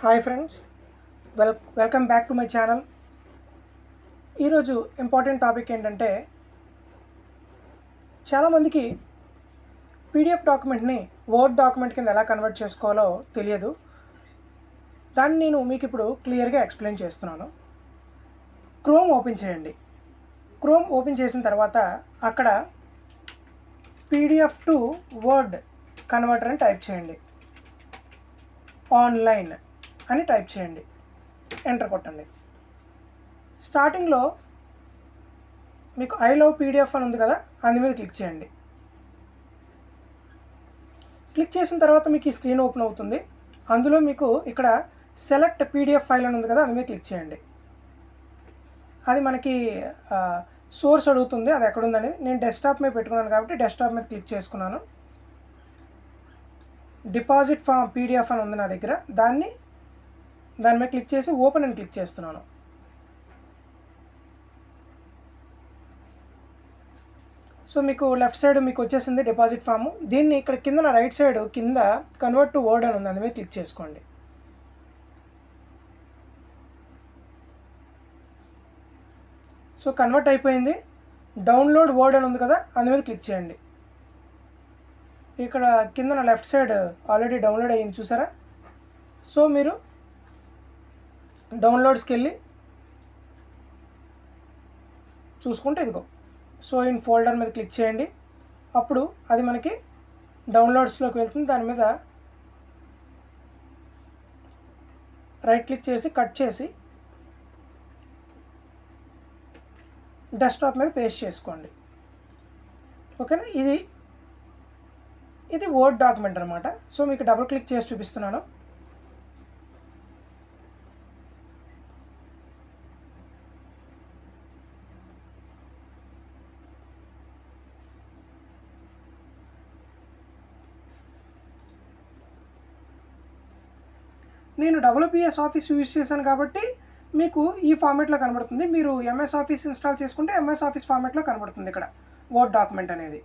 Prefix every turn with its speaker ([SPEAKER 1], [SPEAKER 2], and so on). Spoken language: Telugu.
[SPEAKER 1] Hi friends. Well welcome back to my channel. ఈరోజు ఇంపార్టెంట్ టాపిక్ ఏంటంటే చాలామందికి పీడిఎఫ్ డాక్యుమెంట్ని వర్డ్ డాక్యుమెంట్ కింద ఎలా కన్వర్ట్ చేసుకోవాలో తెలియదు. దాన్ని నేను మీకు ఇప్పుడు క్లియర్గా ఎక్స్ప్లెయిన్ చేస్తున్నాను. క్రోమ్ ఓపెన్ చేయండి. క్రోమ్ ఓపెన్ చేసిన తర్వాత అక్కడ పీడిఎఫ్ టు వర్డ్ కన్వర్టర్ అని టైప్ చేయండి. ఆన్లైన్. అని టైప్ చేయండి. ఎంటర్ కొట్టండి. స్టార్టింగ్లో మీకు ఐ లవ్ పీడిఎఫ్ అని ఉంది కదా అందు మీద క్లిక్ చేయండి. క్లిక్ చేసిన తర్వాత మీకు ఈ స్క్రీన్ ఓపెన్ అవుతుంది. అందులో మీకు ఇక్కడ సెలెక్ట్ పీడిఎఫ్ ఫైల్ అని ఉంది కదా అది మీద క్లిక్ చేయండి. అది మనకి సోర్స్ అడుగుతుంది అది ఎక్కడుందని నేను డెస్క్టాప్ మీద పెట్టుకున్నాను కాబట్టి డెస్క్టాప్ మీద క్లిక్ చేసుకున్నాను. డిపాజిట్ ఫామ్ పీడిఎఫ్ అని ఉంది నా దగ్గర. దాన్ని దాని మీద క్లిక్ చేసి ఓపెన్ అని క్లిక్ చేస్తున్నాను. సో మీకు లెఫ్ట్ సైడ్ మీకు వచ్చేసింది డిపాజిట్ ఫామ్. దీన్ని ఇక్కడ కింద నా రైట్ సైడ్ కింద కన్వర్ట్ టు వర్డ్ అని ఉంది. దాని మీద క్లిక్ చేసుకోండి. సో కన్వర్ట్ అయిపోయింది. డౌన్లోడ్ వర్డ్ అని ఉంది కదా అందు మీద క్లిక్ చేయండి. ఇక్కడ కింద నా లెఫ్ట్ సైడ్ ఆల్రెడీ డౌన్లోడ్ అయ్యింది చూసారా? సో మీరు డౌన్లోడ్స్కి వెళ్ళి చూసుకుంటే ఇదిగో. సో ఇన్ ఫోల్డర్ మీద క్లిక్ చేయండి. అప్పుడు అది మనకి డౌన్లోడ్స్లోకి వెళ్తుంది. దాని మీద రైట్ క్లిక్ చేసి కట్ చేసి డెస్క్టాప్ మీద పేస్ట్ చేసుకోండి. ఓకేనా? ఇది ఇది వర్డ్ డాక్యుమెంట్ అనమాట సో మీకు డబుల్ క్లిక్ చేసి చూపిస్తున్నాను. నేను డబ్ల్యూపీఎస్ ఆఫీస్ యూజ్ చేశాను కాబట్టి మీకు ఈ ఫార్మేట్లో కనబడుతుంది. మీరు ఎంఎస్ ఆఫీస్ ఇన్స్టాల్ చేసుకుంటే ఎంఎస్ ఆఫీస్ ఫార్మేట్లో కనబడుతుంది ఇక్కడ. వర్డ్ డాక్యుమెంట్ అనేది.